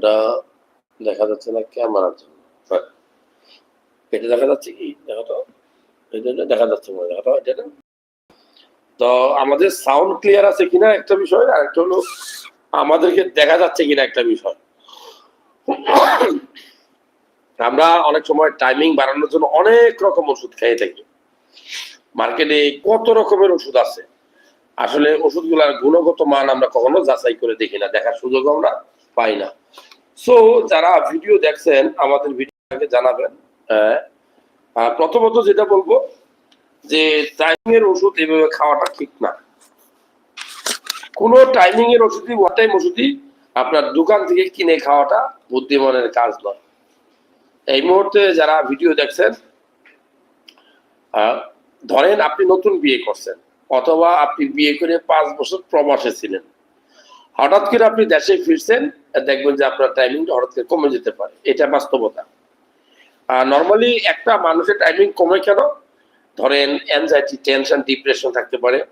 ওটা দেখা যাচ্ছে না ক্যামেরার জন্য। এটা দেখা যাচ্ছে কি? দেখো তো। এটা এটা দেখা যাচ্ছে মনে হয়, দেখো তো এটা না? তো আমাদের সাউন্ড ক্লিয়ার আছে কিনা একটা বিষয় আর একটা হলো আমাদেরকে দেখা যাচ্ছে কিনা একটা বিষয়। আমরা অনেক সময় টাইমিং বাড়ানোর জন্য অনেক রকম ওষুধ খেয়ে থাকি। মার্কেটে কত রকমের ওষুধ আছে? আসলে ওষুধগুলোর গুণগত মান আমরা কখনো যাচাই করে দেখি না। দেখার সুযোগ আমরা পাই না। সো যারা ভিডিও দেখছেন আমাদের ভিডিওটাকে জানাবেন হ্যাঁ, প্রথমত যেটা বলব যে টাইমিং এর ওষুধ এভাবে খাওয়াটা ঠিক না। কোন টাইমিং এর ওষুধই ওয়ান টাইম ওষুধই আপনার দোকান থেকে কিনে খাওয়াটা বুদ্ধিমানের কাজ নয়। এই মুহূর্তে যারা ভিডিও দেখছেন ধরেন আপনি নতুন বিয়ে করছেন অথবা আপনি বিয়ে করে পাঁচ বছর প্রবাসে ছিলেন। হঠাৎ করে আপনি দেশে ফিরছেন দেখবেন যে আপনার টাইমিংটা হঠাৎ করে কমে যেতে পারে। এটা বাস্তবতা। নর্মালি একটা মানুষের টাইমিং কমে কেন? ধরেন অ্যাংজাইটি টেনশন ডিপ্রেশন থাকতে পারে।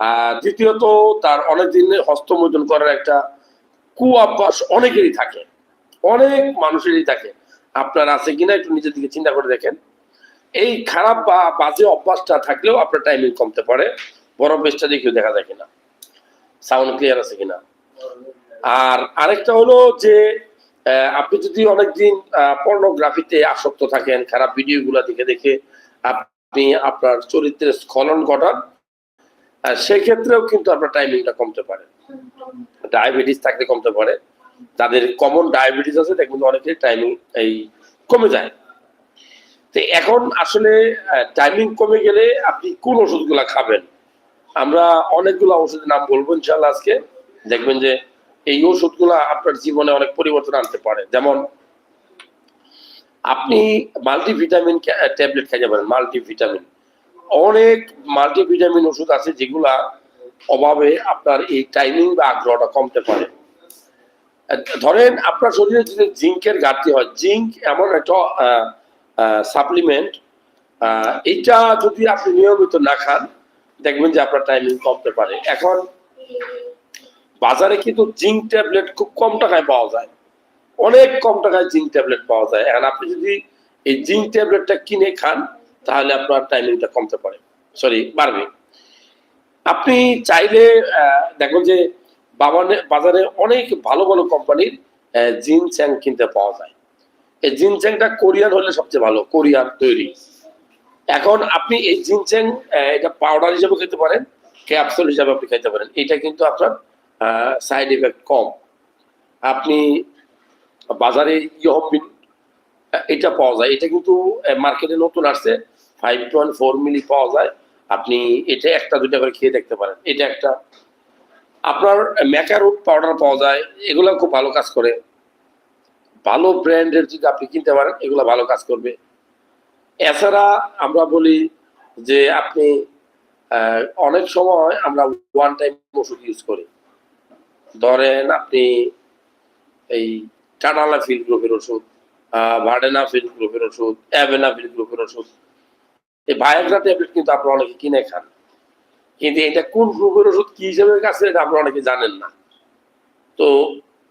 আর দ্বিতীয়ত তার অনেক দিনের হস্তমোচন করার একটা কু অভ্যাস অনেকেরই থাকে। অনেক মানুষেরই থাকে। আপনার আছে কিনা একটু নিজের দিকে চিন্তা করে দেখেন। এই খারাপ বা বাজে অভ্যাসটা থাকলেও আপনার টাইমিং কমতে পারে। বড় বেশটা দেখেও দেখা যায় কিনা। সাউন্ড ক্লিয়ার আছে কিনা? আর আরেকটা হলো যে আপনি যদি অনেকদিন পর্নোগ্রাফিতে আসক্ত থাকেন, খারাপ ভিডিও ভিডিওগুলো দেখে দেখে আপনি আপনার চরিত্রের স্খলন ঘটান সেক্ষেত্রেও কিন্তু আপনার টাইমিংটা কমতে পারে। ডায়াবেটিস থাকলে কমতে পারে। তাদের কমন ডায়াবেটিস আছে দেখবেন অনেকের টাইমিং এই কমে যায়। তো এখন আসলে টাইমিং কমে গেলে আপনি কোন ওষুধগুলা খাবেন? আমরা অনেকগুলো ওষুধের নাম বলব ইনশাল্লাহ আজকে। দেখবেন যে এই ওষুধগুলা আপনার জীবনে অনেক পরিবর্তন আনতে পারে। যেমন, আপনি মাল্টিভিটামিন ট্যাবলেট খাইতে পারেন মাল্টিভিটামিন অনেক মাল্টিভিটামিন ওষুধ আছে যেগুলা অভাবে আপনার এই টাইমিং বা আগ্রহটা কমতে পারে। ধরেন আপনার শরীরে যদি জিঙ্কের ঘাটতি হয়, জিঙ্ক এমন একটা সাপ্লিমেন্ট এইটা যদি আপনি নিয়মিত না খান, দেখবেন যে আপনার টাইমিং কমতে পারে। এখন বাজারে কিন্তু জিঙ্ক ট্যাবলেট খুব কম টাকায় পাওয়া যায়। অনেক কম টাকায় জিঙ্ক ট্যাবলেট পাওয়া যায়। এখন আপনি যদি এই জিঙ্ক ট্যাবলেটটা কিনে খান তাহলে আপনার টাইমিংটা কমতে পারে। সরি বাড়বে। আপনি চাইলে আহ, দেখবেন যে বাবানে বাজারে অনেক ভালো ভালো কোম্পানির জিন চ্যাং কিনতে পাওয়া যায়। এই জিন চ্যাংটা কোরিয়ান হলে সবচেয়ে ভালো কোরিয়ান তৈরি। এখন আপনি এই জিনচ্যাং এটা পাউডার হিসেবে খেতে পারেন ক্যাপসুল হিসাবে আপনি খেতে পারেন। এটা কিন্তু আপনার সাইড এফেক্ট কম। আপনি বাজারে ইহবিন এটা পাওয়া যায়। এটা কিন্তু মার্কেটে নতুন আসছে। ফাইভ পয়েন্ট ফোর মিলি পাওয়া যায়। আপনি এটা একটা দুটা করে খেয়ে দেখতে পারেন। এটা একটা। আপনার ম্যাকারুট পাউডার পাওয়া যায়। এগুলো খুব ভালো কাজ করে। ভালো ব্র্যান্ডের যদি আপনি কিনতে পারেন, এগুলো ভালো কাজ করবে। এছাড়া আমরা বলি যে আপনি অনেক সময় আমরা ওয়ান টাইম ওষুধ ইউজ করি। ধরেন আপনি এই টানালা ফিল গ্রুপের ওষুধ ভার্ডেনা ফিল গ্রুপের ওষুধ অ্যাভেনা ফিল গ্রুপের ওষুধ। এই ভায়াগ্রা ট্যাবলেট কিন্তু আপনারা অনেকে কিনে খান। কিন্তু এটা কোন গ্রুপের ওষুধ, কি হিসেবে কাছে এটা আপনারা অনেকে জানেন না। তো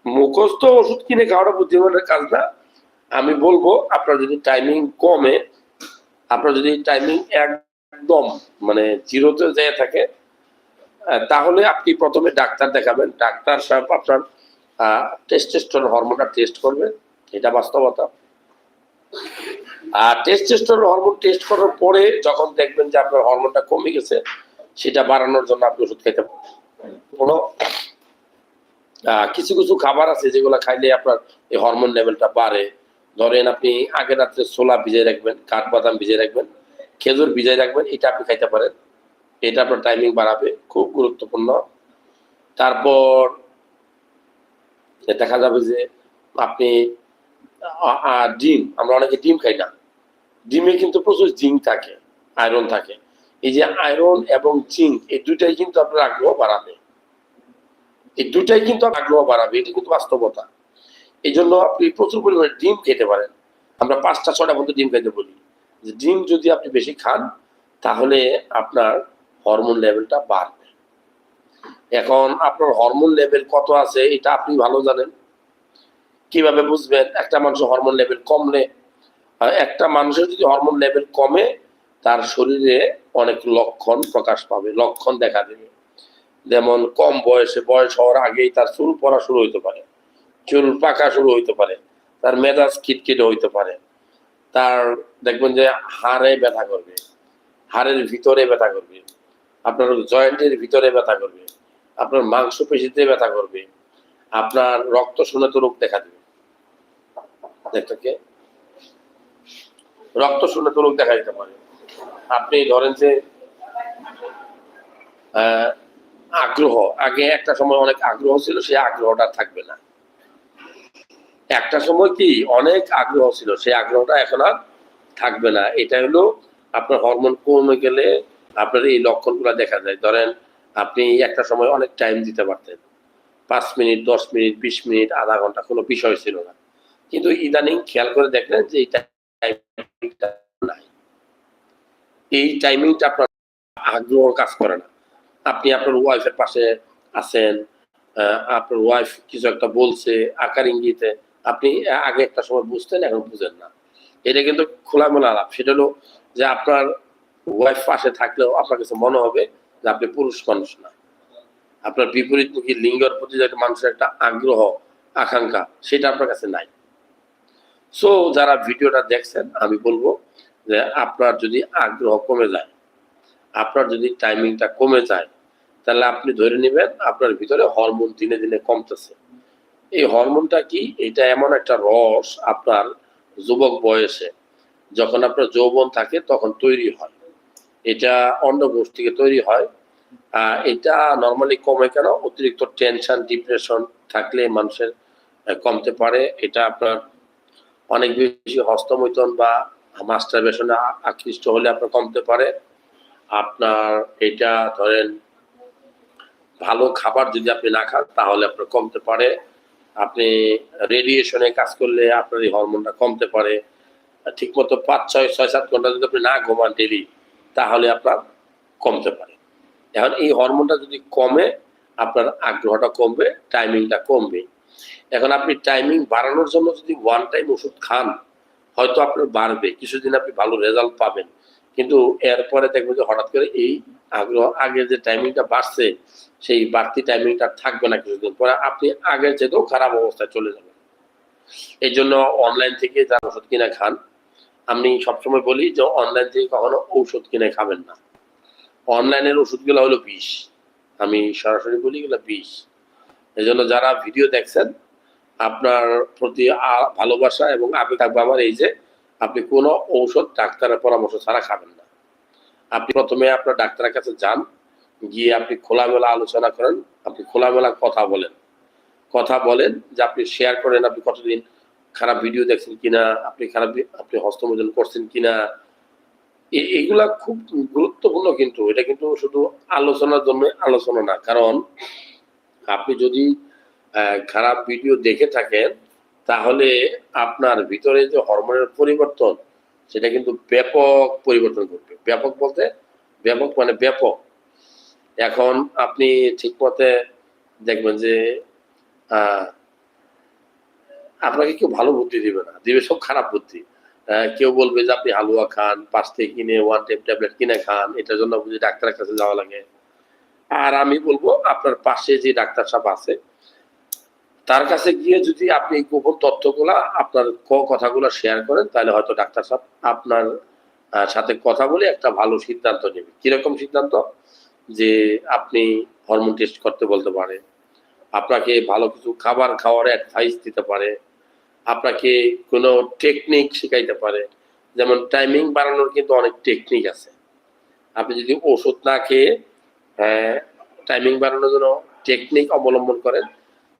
মুখস্থ ওষুধ কিনে খাওয়াটা বুদ্ধিমানের কাজ না। আমি বলব, আপনার যদি টাইমিং কমে, আপনার যদি টাইমিং একদম মানে জিরোতে যেয়ে থাকে তাহলে আপনি প্রথমে ডাক্তার দেখাবেন। ডাক্তার সাহেব আপনার টেস্টেস্টন হরমোনটা টেস্ট করবে। এটা বাস্তবতা। আর টেস্টেস্টন হরমোন টেস্ট করার পরে যখন দেখবেন যে আপনার হরমোনটা কমে গেছে, সেটা বাড়ানোর জন্য আপনি ওষুধ খেতে কোনো কিছু কিছু খাবার আছে যেগুলো খাইলে আপনার এই হরমোন লেভেলটা বাড়ে। ধরেন আপনি আগের রাত্রে ছোলা ভিজিয়ে রাখবেন, কাঠবাদাম ভিজিয়ে রাখবেন, খেজুর ভিজিয়ে রাখবেন, এটা আপনি খাইতে পারেন। এটা আপনার টাইমিং বাড়াবে, খুব গুরুত্বপূর্ণ। তারপর, দেখা যাবে যে আপনি ডিম, আমরা অনেকে ডিম খাই না। ডিমে কিন্তু প্রচুর জিঙ্ক থাকে, আয়রন থাকে। এই যে আয়রন এবং জিঙ্ক, এই দুটাই কিন্তু আপনার আগ্রহ বাড়াবে। এই দুটাই কিন্তু আগ্রহ বাড়াবে, এটা কিন্তু বাস্তবতা। এই জন্য আপনি প্রচুর পরিমাণে ডিম খেতে পারেন। আমরা পাঁচটা ছটা মধ্যে ডিম খাইতে বলি। ডিম যদি আপনি বেশি খান, তাহলে আপনার হরমোন লেভেলটা বাড়বে। এখন আপনার হরমোন লেভেল কত আছে এটা আপনি ভালো জানেন। কীভাবে বুঝবেন? একটা মানুষের হরমোন লেভেল কমলে একটা মানুষের যদি হরমোন লেভেল কমে, তার শরীরে অনেক লক্ষণ প্রকাশ পাবে, লক্ষণ দেখা দেবে। যেমন কম বয়সে, বয়স হওয়ার আগেই তার চুল পড়া শুরু হইতে পারে, চুল পাকা শুরু হইতে পারে, তার মেজাজ খিটখিটে হইতে পারে, তার দেখবেন যে হাড়ে ব্যথা করবে, হাড়ের ভিতরে ব্যথা করবে। আপনার জয়েন্টের ভিতরে ব্যথা করবে, আপনার মাংস পেশিতে ব্যথা করবে, আপনার রক্ত শূন্যত রোগ দেখা দেবে। দেখটাকে রক্ত শূন্যত রোগ দেখা দিতে পারে। আপনি ধরেন যে আগ্রহ, আগে একটা সময় অনেক আগ্রহ ছিল, সেই আগ্রহটা থাকবে না। একটা সময় কি অনেক আগ্রহ ছিল, সেই আগ্রহটা এখন আর থাকবে না। এটা হলো আপনার হরমোন কমে গেলে আপনার এই লক্ষণগুলো দেখা যায়। ধরেন, আপনি একটা সময় অনেক টাইম দিতে পারতেন। পাঁচ মিনিট, দশ মিনিট, বিশ মিনিট, আধা ঘণ্টা কোনো বিষয় ছিল না। কিন্তু ইদানিং খেয়াল করে দেখলেন যে এই টাইমিংটা নাই। এই টাইমিংটা আপনার আগ্রহ কাজ করে না। আপনি আপনার ওয়াইফের পাশে আছেন আপনার ওয়াইফ কিছু একটা বলছে, আকার ইঙ্গিতে। আপনি আগে একটা সময় বুঝতেন, এখন বুঝেন না। এটা কিন্তু খোলামেলা আলাপ। সেটা হলো যে আপনার ওয়াইফ পাশে থাকলেও আপনার কাছে মনে হবে যে আপনি পুরুষ মানুষ না। আপনার বিপরীতমুখী লিঙ্গের প্রতি যে মানুষের একটা আগ্রহ, আকাঙ্ক্ষা, সেটা আপনার কাছে নাই। সো যারা ভিডিওটা দেখছেন, আমি বলব যে আপনার যদি আগ্রহ কমে যায়, আপনার যদি টাইমিংটা কমে যায়, তাহলে আপনি ধরে নেবেন আপনার ভিতরে হরমোন দিনে দিনে কমতেছে। এই হরমোনটা কি? এটা এমন একটা রস আপনার যুবক বয়সে, যখন আপনার যৌবন থাকে, তখন তৈরি হয়। এটা অন্ডকোষ থেকে তৈরি হয়। এটা নর্মালি কমে কেন? অতিরিক্ত টেনশন ডিপ্রেশন থাকলে মানুষের কমতে পারে। এটা আপনার অনেক বেশি হস্তমৈথন বা মাস্টারবেশনে আকৃষ্ট হলে আপনার কমতে পারে। আপনার এটা ধরেন, ভালো খাবার যদি আপনি না খান, তাহলে আপনার কমতে পারে। আপনি রেডিয়েশনে কাজ করলে আপনার এই হরমোনটা কমতে পারে। ঠিক মতো পাঁচ, ছয় ছয়, সাত ঘণ্টা যদি আপনি না ঘুমান ডেলি তাহলে আপনার কমতে পারে। এখন এই হরমোনটা যদি কমে, আপনার আগ্রহটা কমবে টাইমিংটা কমবে। এখন আপনি টাইমিং বাড়ানোর জন্য যদি ওয়ান টাইম ওষুধ খান, হয়তো আপনার বাড়বে, কিছুদিন আপনি ভালো রেজাল্ট পাবেন। কিন্তু এরপরে দেখবেন যে হঠাৎ করে এই আগ্রহ, আগের যে টাইমিংটা বাড়ছে, সেই বাড়তি টাইমিংটা থাকবে না কিছুদিন পরে, আপনি আগের চেয়েও খারাপ অবস্থায় চলে যাবেন। এই জন্য অনলাইন থেকে যারা ওষুধ কিনা খান আমি সবসময় বলি যে অনলাইন থেকে কখনো ঔষধ কিনে খাবেন না। অনলাইনের ওষুধগুলো হলো বিষ। আমি সরাসরি বলি এগুলো বিষ। এই জন্য যারা ভিডিও দেখছেন, আপনার প্রতি ভালোবাসা এবং আবেগ থাকবে আমার এই যে, আপনি কোনো ঔষধ ডাক্তারের পরামর্শ ছাড়া খাবেন না। আপনি প্রথমে আপনার ডাক্তারের কাছে যান, গিয়ে আপনি খোলামেলা আলোচনা করেন, আপনি খোলামেলা কথা বলেন। কথা বলেন যে আপনি শেয়ার করেন আপনি কতদিন খারাপ ভিডিও দেখছেন কিনা, আপনি খারাপ আপনি হস্তমোজন করছেন কিনা এগুলা খুব গুরুত্বপূর্ণ কিন্তু, এটা কিন্তু শুধু আলোচনার জন্য আলোচনা না, কারণ আপনি যদি খারাপ ভিডিও দেখে থাকেন, তাহলে আপনার ভিতরে যে হরমোনের পরিবর্তন, সেটা কিন্তু ব্যাপক পরিবর্তন করবে ব্যাপক বলতে, ব্যাপক মানে ব্যাপক। এখন আপনি ঠিক মতে দেখবেন যে আপনাকে কেউ ভালো বুদ্ধি দিবে না, দিবে সব খারাপ বুদ্ধি। কেউ বলবে যে আপনি হালুয়া খান থেকে কিনে ওয়ান টেপ ট্যাবলেট কিনে খান, এটার জন্য বুঝি ডাক্তারের কাছে যাওয়া লাগে। আর আমি বলব, আপনার পাশে যে ডাক্তার সাহেব আছে, তার কাছে গিয়ে যদি আপনি এই গোপন তথ্যগুলা, আপনার কথাগুলো শেয়ার করেন, তাহলে হয়তো ডাক্তার সাহেব আপনার সাথে কথা বলে একটা ভালো সিদ্ধান্ত নেবে। কীরকম সিদ্ধান্ত? যে আপনি হরমোন টেস্ট করতে বলতে পারে। আপনাকে ভালো কিছু খাবার খাওয়ার অ্যাডভাইস দিতে পারে। আপনাকে কোনো টেকনিক শেখাইতে পারে। যেমন টাইমিং বাড়ানোর কিন্তু অনেক টেকনিক আছে। আপনি যদি ওষুধ না খেয়ে টাইমিং বাড়ানোর জন্য টেকনিক অবলম্বন করেন,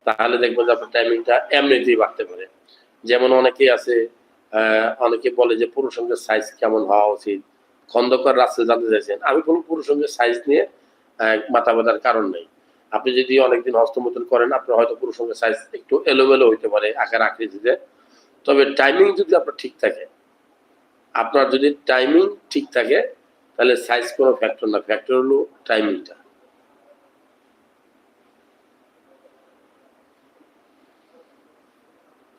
তাহলে দেখবেন যে আপনার টাইমিংটা এমনিতেই বাড়তে পারে। যেমন অনেকেই আছে অনেকে বলে যে পুরুষঙ্গের সাইজ কেমন হওয়া উচিত? খন্দকার রাস্তায় জানতে চাইছেন আমি বলব পুরুষঙ্গের সাইজ নিয়ে মাথা ব্যথার কারণ নেই। আপনি যদি অনেকদিন হস্তমৈথুন করেন, আপনার হয়তো পুরুষঙ্গের সাইজ একটু এলোমেলো হইতে পারে, আকার আকৃতিতে। তবে টাইমিং যদি আপনার ঠিক থাকে, আপনার যদি টাইমিং ঠিক থাকে, তাহলে সাইজ কোনো ফ্যাক্টর না ফ্যাক্টর হলো টাইমিংটা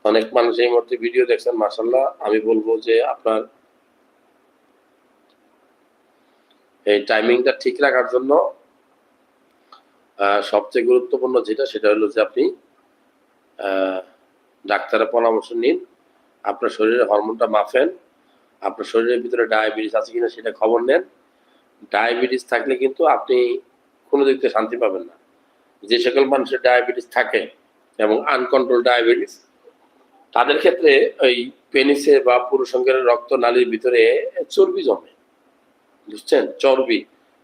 অনেক মানুষ এই মুহূর্তে ভিডিও দেখছেন মাসাল্লাহ আমি বলব যে আপনার এই টাইমিংটা ঠিক রাখার জন্য সবচেয়ে গুরুত্বপূর্ণ যেটা, সেটা হলো যে আপনি ডাক্তারের পরামর্শ নিন। আপনার শরীরে হরমোনটা মাফেন আপনার শরীরের ভিতরে ডায়াবেটিস আছে কিনা সেটা খবর নেন। ডায়াবেটিস থাকলে কিন্তু আপনি কোনো দিক থেকে শান্তি পাবেন না। যে সকল মানুষের ডায়াবেটিস থাকে এবং আনকন্ট্রোল ডায়াবেটিস, তাদের ক্ষেত্রে ওই পেনিসে বা পুরুষঙ্গের রক্ত নালীর ভিতরে চর্বি জমে। বুঝছেন? চর্বি।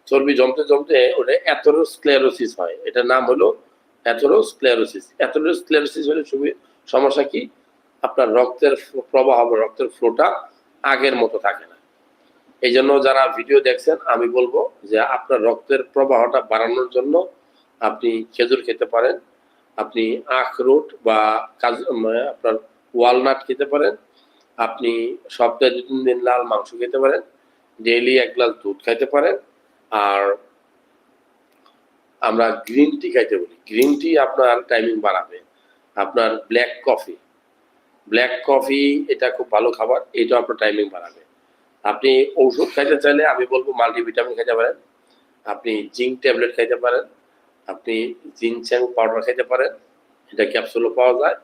চর্বি জমতে জমতে ওটা অ্যাথেরোস্ক্লেরোসিস হয়। এটার নাম হলো অ্যাথেরোস্ক্লেরোসিস অ্যাথেরোস্ক্লেরোসিস হলে সমস্যা কি? আপনার রক্তের প্রবাহ রক্তের ফ্লোটা আগের মতো থাকে না। এই জন্য যারা ভিডিও দেখছেন, আমি বলব যে আপনার রক্তের প্রবাহটা বাড়ানোর জন্য আপনি খেজুর খেতে পারেন, আপনি আখরোট বা কাজ আপনার ওয়ালনাট খেতে পারেন, আপনি সপ্তাহে দু তিন দিন লাল মাংস খেতে পারেন, ডেইলি এক গ্লাস দুধ খাইতে পারেন আর আমরা গ্রিন টি খাইতে বলি। গ্রিন টি আপনার টাইমিং বাড়াবে। আপনার ব্ল্যাক কফি ব্ল্যাক কফি এটা খুব ভালো খাবার এটা আপনার টাইমিং বাড়াবে। আপনি ঔষধ খাইতে চাইলে আমি বলব মাল্টিভিটামিন খাইতে পারেন। আপনি জিঙ্ক ট্যাবলেট খাইতে পারেন। আপনি জিনচ্যাং পাউডার খাইতে পারেন। এটা ক্যাপসুলও পাওয়া যায়।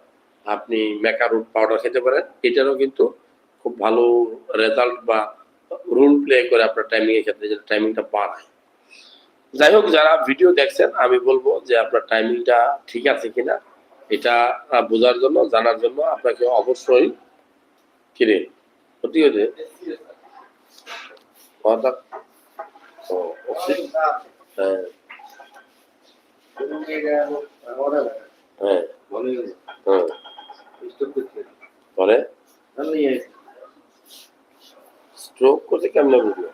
আপনি ম্যাকারুট পাউডার খেতে পারেন। এটারও কিন্তু খুব ভালো রেজাল্ট বা রোল প্লে করে আপনার টাইমিং এর ক্ষেত্রে যেটা টাইমিংটা বাড়ায়। যাই হোক, যারা ভিডিও দেখছেন, আমি বলব যে আপনার টাইমিংটা ঠিক আছে কিনা, এটা বোঝার জন্য, জানার জন্য আপনাকে অবশ্যই কিরে সত্যি হয়েছে। হ্যাঁ। হ্যাঁ। হ্যাঁ। পরে? স্ট্রোক করতে কেমনে বুঝলো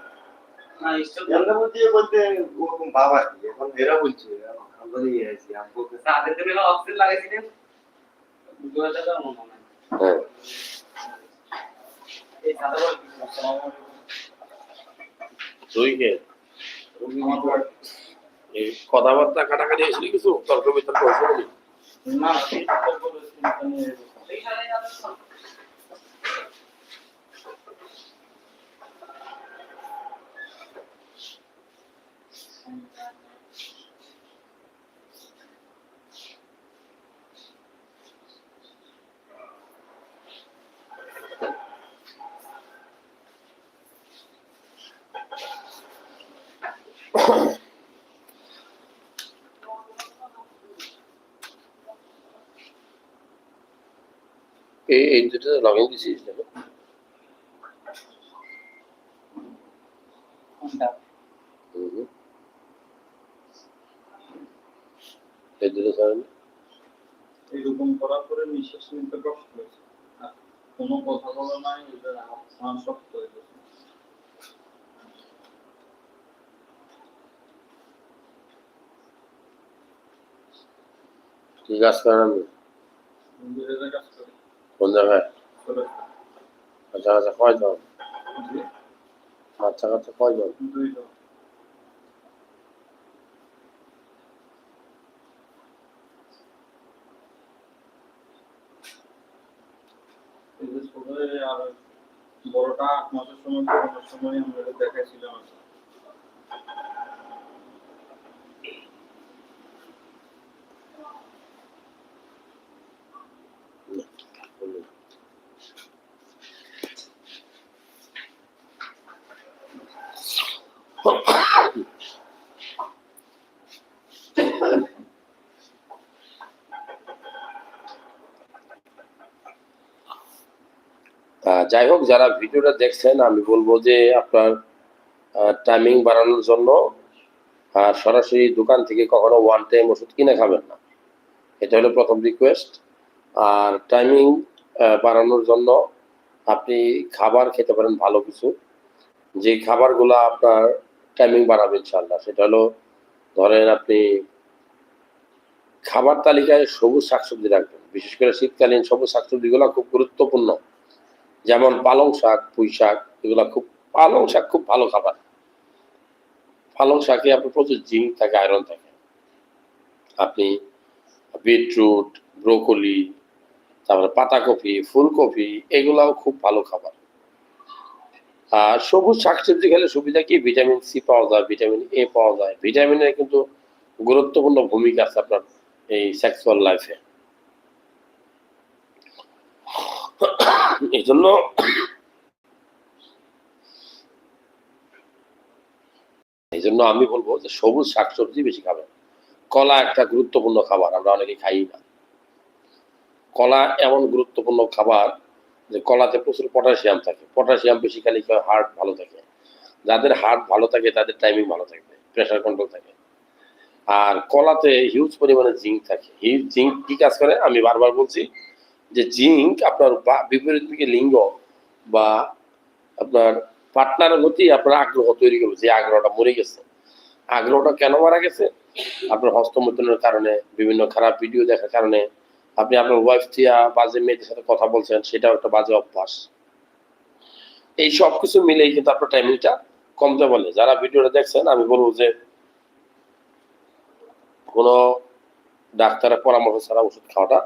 মনে হয়। হ্যাঁ। কে এই কথাবার্তা কাটাকাটি হয়েছিল কিছু? তর্ক বিতর্ক হয়েছিল এই সাদা বল এইখানে এই এই দুটো লগ ইন দিছিস দেখো দুটো ধরেন এরকম করার পরে নিঃশ্বাস নিতে কষ্ট হয়েছে। কোনো কথা বলা নাই হাত পা শক্ত হয়ে গেছে। কি কাজ করেন আপনি? কোন জায়গায় আচ্ছা আচ্ছা কয়জন? আচ্ছা আচ্ছা কয়জন? দুইজন। ছোট আর বড়টা আট মাসের সময় সময় আমরা দেখাইছিলাম আর কি। আহ, যাই হোক, যারা ভিডিওটা দেখছেন, আমি বলব যে আপনার টাইমিং বাড়ানোর জন্য সরাসরি দোকান থেকে কখনো ওয়ান টাইম ওষুধ কিনে খাবেন না। এটা হলো প্রথম রিকোয়েস্ট আর টাইমিং বাড়ানোর জন্য আপনি খাবার খেতে পারেন ভালো কিছু। যে খাবারগুলো আপনার টাইমিং বাড়াবে ইনশাল্লাহ সেটা হলো ধরেন আপনি খাবার তালিকায় সবুজ শাকসবজি রাখবেন। বিশেষ করে শীতকালীন সবুজ শাকসবজিগুলো খুব গুরুত্বপূর্ণ। যেমন পালং শাক, পুঁই শাক, এগুলো খুব পালং শাক খুব ভালো খাবার। পালং শাকে আপনার প্রচুর জিঙ্ক থাকে, আয়রন থাকে। আপনি বিটরুট, ব্রোকলি, তারপরে পাতাকপি, ফুলকপি, এগুলাও খুব ভালো খাবার। আর সবুজ শাকসবজি খেলে সুবিধা কি? ভিটামিন সি পাওয়া যায়, ভিটামিন এ পাওয়া যায়। ভিটামিনের কিন্তু গুরুত্বপূর্ণ ভূমিকা আছে আপনার এই সেক্সুয়াল লাইফে এই জন্য এই জন্য আমি বলব যে সবুজ শাকসবজি বেশি খাবেন। কলা একটা গুরুত্বপূর্ণ খাবার, আমরা অনেকে খাই না। কলা এমন গুরুত্বপূর্ণ খাবার যে কলাতে প্রচুর পটাশিয়াম থাকে। পটাশিয়াম বেশি খালি হার্ট ভালো থাকে। যাদের হার্ট ভালো থাকে, তাদের টাইমিং ভালো থাকবে প্রেশার কন্ট্রোল থাকে। আর কলাতে হিউজ পরিমাণে জিঙ্ক থাকে। জিঙ্ক কি কাজ করে? আমি বারবার বলছি যে জিঙ্ক আপনার বিপরীত দিকে লিঙ্গ বা আপনার পার্টনারের প্রতি আপনার আগ্রহ তৈরি করবে, যে আগ্রহটা মরে গেছে। আগ্রহটা কেন মারা গেছে? আপনার হস্তমৈথুনের কারণে, বিভিন্ন খারাপ ভিডিও দেখার কারণে, আপনি আপনার ওয়াইফ দিয়া বাজে মেয়েদের সাথে কথা বলছেন, সেটাও একটা বাজে অভ্যাস। এই সব কিছু মিলেই কিন্তু আপনার টাইমিংটা কমতে বলে। যারা ভিডিওটা দেখছেন, আমি বলব যে কোনো ডাক্তারের পরামর্শ ছাড়া ওষুধ খাওয়াটা